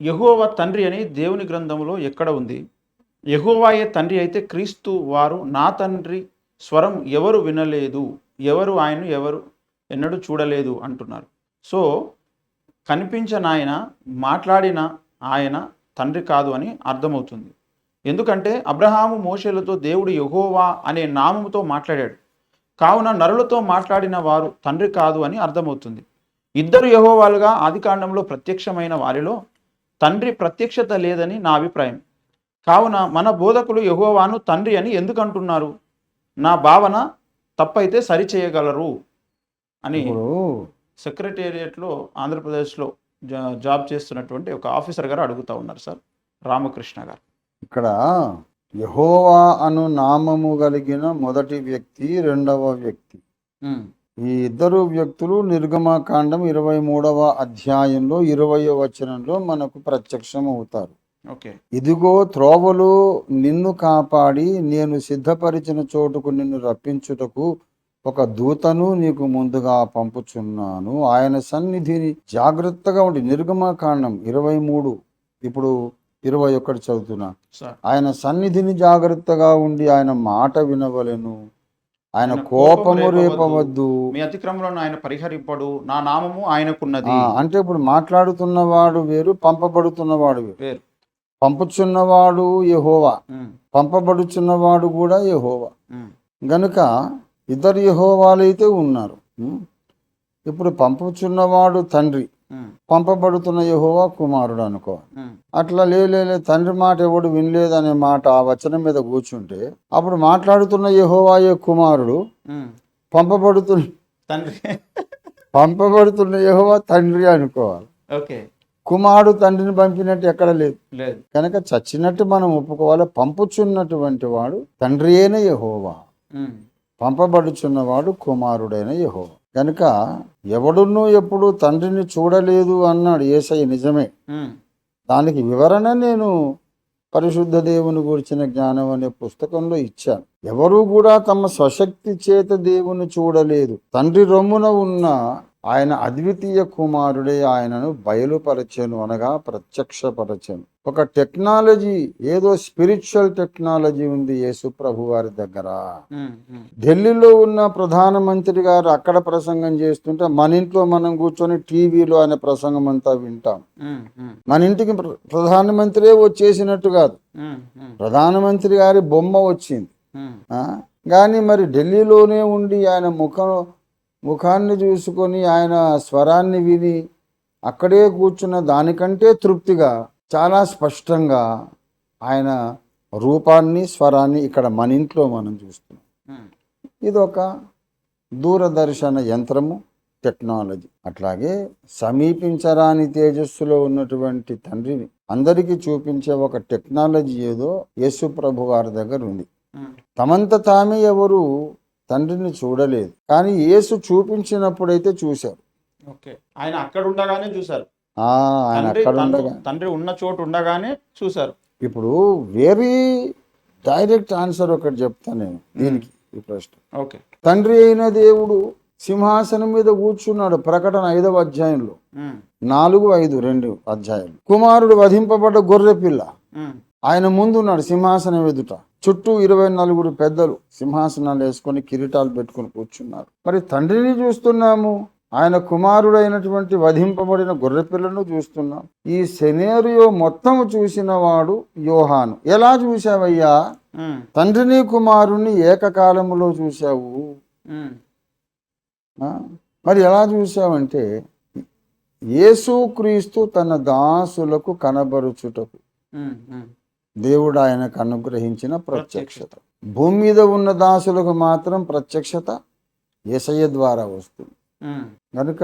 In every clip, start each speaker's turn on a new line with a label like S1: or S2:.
S1: యెహోవా తండ్రి అని దేవుని గ్రంథంలో ఎక్కడ ఉంది? యెహోవాయే తండ్రి అయితే క్రీస్తు వారు నా తండ్రి స్వరం ఎవరు వినలేదు ఎవరు ఆయన ఎవరు ఎన్నడూ చూడలేదు అంటున్నారు. సో కనిపించిన ఆయన మాట్లాడిన ఆయన తండ్రి కాదు అని అర్థమవుతుంది. ఎందుకంటే అబ్రహాము మోషేలతో దేవుడు యహోవా అనే నామముతో మాట్లాడాడు. కావున నరులతో మాట్లాడిన వారు తండ్రి కాదు అని అర్థమవుతుంది. ఇద్దరు యహోవాలుగా ఆదికాండంలో ప్రత్యక్షమైన వారిలో తండ్రి ప్రత్యక్షత లేదని నా అభిప్రాయం. కావున మన బోధకులు యహోవాను తండ్రి అని ఎందుకు అంటున్నారు నా భావన తప్పైతే సరిచేయగలరు అని సెక్రటేరియట్లో ఆంధ్రప్రదేశ్లో జా- జాబ్ చేస్తున్నటువంటి ఒక ఆఫీసర్ గారు అడుగుతూ ఉన్నారు సార్ రామకృష్ణ గారు.
S2: ఇక్కడ యహోవా అను నామము కలిగిన మొదటి వ్యక్తి రెండవ వ్యక్తి. ఈ ఇద్దరు వ్యక్తులు నిర్గమకాండం ఇరవై మూడవ అధ్యాయంలో ఇరవయో వచనంలో మనకు ప్రత్యక్షం అవుతారు
S1: ఓకే.
S2: ఇదిగో త్రోవలు నిన్ను కాపాడి నేను సిద్ధపరిచిన చోటుకు నిన్ను రప్పించుటకు ఒక దూతను నీకు ముందుగా పంపుచున్నాను. ఆయన సన్నిధిని జాగ్రత్తగా ఉండి నిర్గమకాండం ఇరవై మూడు ఇప్పుడు ఇరవై ఒకటి చదువుతున్నా. ఆయన సన్నిధిని జాగ్రత్తగా ఉండి ఆయన మాట వినవలెను. ఆయన కోపము రేపవద్దు.
S1: మీ అతిక్రమంలో ఆయన పరిహరింపడు. నా నామము ఆయనకున్నది.
S2: అంటే ఇప్పుడు మాట్లాడుతున్నవాడు వేరు పంపబడుతున్నవాడు వేరు.
S1: వేరు.
S2: పంపుచున్నవాడు యెహోవా. పంపబడుచున్నవాడు కూడా యెహోవా. గనుక ఇద్దరు యెహోవాలైతే ఉన్నారు? ఇప్పుడు పంపుచున్నవాడు తండ్రి. పంపబడుతున్న యెహోవా కుమారుడు
S1: ఉమ్,
S2: అట్లా లేలే తండ్రి మాట ఎవడు వినలేదనే మాట ఆ వచనం మీద కూర్చుంటే అప్పుడు మాట్లాడుతున్న యెహోవాయే కుమారుడు. పంపబడుతున్న
S1: తండ్రి.
S2: పంపబడుతున్న యెహోవా తండ్రి అనుకోవాలి.
S1: ఓకే.
S2: కుమారుడు తండ్రిని పంపినట్టు ఎక్కడ లేదు.
S1: లేదు.
S2: కనుక చచ్చినట్టు మనం ఒప్పుకోవాలి. పంపుచున్నటువంటి వాడు తండ్రి అయిన యెహోవా. పంపబడుచున్నవాడు కుమారుడైన యెహోవా. కనుక ఎవడున్నూ ఎప్పుడు తండ్రిని చూడలేదు అన్నాడు ఏసయ్య నిజమే. దానికి వివరణ నేను పరిశుద్ధ దేవుని గురించిన జ్ఞానం అనే పుస్తకంలో ఇచ్చాను. ఎవరు కూడా తమ స్వశక్తి చేత దేవుని చూడలేదు. తండ్రి రొమ్మున ఉన్న ఆయన అద్వితీయ కుమారుడే ఆయనను బయలుపరచెను అనగా ప్రత్యక్షపరచెను. ఒక టెక్నాలజీ ఏదో స్పిరిచువల్ టెక్నాలజీ ఉంది యేసు ప్రభు వారి దగ్గర. ఢిల్లీలో ఉన్న ప్రధానమంత్రి గారు అక్కడ ప్రసంగం చేస్తుంటే మన ఇంట్లో మనం కూర్చొని టీవీలో ఆయన ప్రసంగం అంతా వింటాం. మన ఇంటికి ప్ర- ప్రధానమంత్రే వచ్చేసినట్టు కాదు. ప్రధానమంత్రి గారి బొమ్మ వచ్చింది? కానీ మరి ఢిల్లీలోనే ఉండి ఆయన ముఖం ముఖాన్ని చూసుకొని ఆయన స్వరాన్ని విని అక్కడే కూర్చున్న దానికంటే తృప్తిగా చాలా స్పష్టంగా ఆయన రూపాన్ని స్వరాన్ని ఇక్కడ మన ఇంట్లో మనం చూస్తున్నాం.
S1: ఉమ్,
S2: ఇది ఒక దూరదర్శన యంత్రము టెక్నాలజీ. అట్లాగే సమీపించరాని తేజస్సులో ఉన్నటువంటి తండ్రిని అందరికీ చూపించే ఒక టెక్నాలజీ ఏదో యేసు ప్రభు వారి దగ్గర ఉంది.
S1: ఉమ్,
S2: తమంత తామే ఎవరు తండ్రిని చూడలేదు. కానీ యేసు చూపించినప్పుడైతే చూశారు
S1: ఓకే. ఆయన అక్కడ ఉండగానే చూశారు.
S2: ఆయన
S1: తండ్రి
S2: అక్కడ
S1: తండ్రి-
S2: ఉండగా
S1: తండ్రి ఉన్న చోటు ఉండగానే చూశారు.
S2: ఇప్పుడు వెరీ డైరెక్ట్ ఆన్సర్ ఒకటి చెప్తాను నేను దీనికి ఈ ప్రశ్న.
S1: ఓకే.
S2: తండ్రి అయిన దేవుడు సింహాసనం మీద కూర్చున్నాడు ప్రకటన ఐదవ అధ్యాయంలో. నాలుగు ఐదు రెండు అధ్యాయాలు. కుమారుడు వధింపబడ్డ గొర్రె పిల్ల ఆయన ముందు ఉన్నాడు సింహాసనం ఎదుట. చుట్టూ ఇరవై నలుగురు పెద్దలు సింహాసనాలు వేసుకొని కిరీటాలు పెట్టుకొని కూర్చున్నారు. మరి తండ్రిని చూస్తున్నాము. ఆయన కుమారుడైనటువంటి వధింపబడిన గొర్రె పిల్లను చూస్తున్నాం. ఈ సెనేరియో మొత్తం చూసిన వాడు యోహాను. ఎలా చూసావయ్యా తండ్రిని కుమారుణ్ణి ఏకకాలములో చూశావు? మరి ఎలా చూసావంటే యేసుక్రీస్తు తన దాసులకు కనబరుచుటకు. దేవుడు ఆయనకు అనుగ్రహించిన ప్రత్యక్షత. భూమి మీద ఉన్న దాసులకు మాత్రం ప్రత్యక్షత ఏసయ్య ద్వారా వస్తుంది. కనుక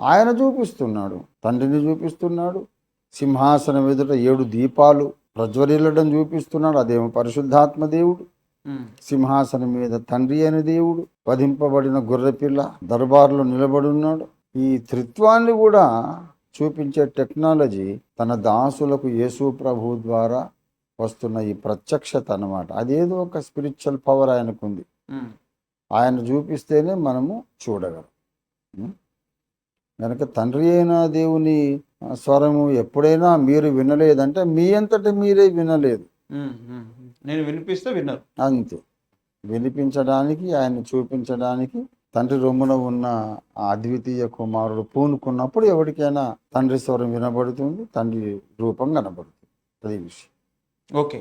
S2: ఆయన చూపిస్తున్నాడు తండ్రిని చూపిస్తున్నాడు సింహాసనం ఎదుట ఏడు దీపాలు ప్రజ్వరిల్లడం చూపిస్తున్నాడు అదేమో పరిశుద్ధాత్మ దేవుడు. సింహాసనం మీద తండ్రి అయిన దేవుడు వధింపబడిన గొర్రెపిల్ల దర్బారులో నిలబడి ఉన్నాడు. ఈ త్రిత్వాన్ని కూడా చూపించే టెక్నాలజీ తన దాసులకు యేసు ప్రభు ద్వారా వస్తున్న ఈ ప్రత్యక్షత అన్నమాట. అదేదో ఒక స్పిరిచువల్ పవర్ ఆయనకుంది. ఆయన చూపిస్తేనే మనము చూడగలం? కనుక తండ్రి అయిన దేవుని స్వరము ఎప్పుడైనా మీరు వినలేదంటే మీ అంతటి మీరే వినలేదు.
S1: నేను వినిపిస్తే విన్నారు
S2: అంతే. వినిపించడానికి ఆయన చూపించడానికి తండ్రి రొమ్మున ఉన్న అద్వితీయ కుమారుడు పూనుకున్నప్పుడు ఎవరికైనా తండ్రి స్వరం వినబడుతుంది తండ్రి రూపం కనబడుతుంది. అది విషయం.
S1: ఓకే